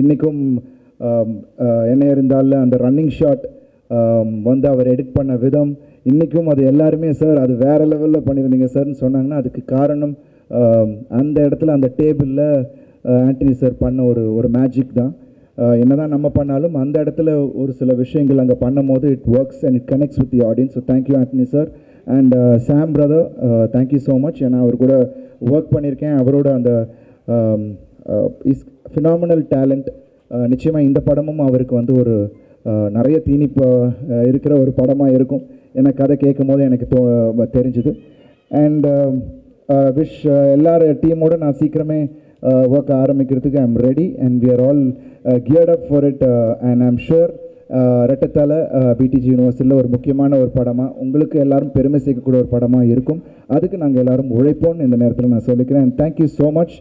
இன்றைக்கும் என்ன இருந்தாலும் அந்த ரன்னிங் ஷாட் வந்து அவர் எடிட் பண்ண விதம் இன்றைக்கும் அது எல்லாருமே சார் அது வேறு லெவலில் பண்ணியிருந்தீங்க சார்னு சொன்னாங்கன்னா அதுக்கு காரணம் அந்த இடத்துல அந்த டேபிளில் ஆண்டனி சார் பண்ண ஒரு ஒரு மேஜிக் தான். என்ன என்னதான் நம்ம பண்ணாலும் அந்த இடத்துல ஒரு சில விஷயங்கள் அங்கே பண்ணும்போது it works and it connects with the audience so thank you Antony sir and Sam brother thank you so much ஏன்னா அவர் கூட ஒர்க் பண்ணியிருக்கேன். அவரோட அந்த இஸ் ஃபினாமினல் டேலண்ட் நிச்சயமாக இந்த படமும் அவருக்கு வந்து ஒரு நிறைய தீனி இருக்கிற ஒரு படமாக இருக்கும் எனக்கு கதை கேட்கும் போது எனக்கு தோ தெரிஞ்சுது. அண்ட் விஷ் எல்லாரும் டீமோட நான் சீக்கிரமே ஒர்க் ஆரம்பிக்கிறதுக்கு I'm ready and we are all geared up for it and I'm sure ரெட்டத்தால் பிடிஜி யூனிவர்சிட்டியில் ஒரு முக்கியமான ஒரு படமாக உங்களுக்கு எல்லாரும் பெருமை சேர்க்கக்கூடிய ஒரு படமாக இருக்கும். அதுக்கு நாங்கள் எல்லாரும் உழைப்போம்னு இந்த நேரத்தில் நான் சொல்லிக்கிறேன். And thank you so much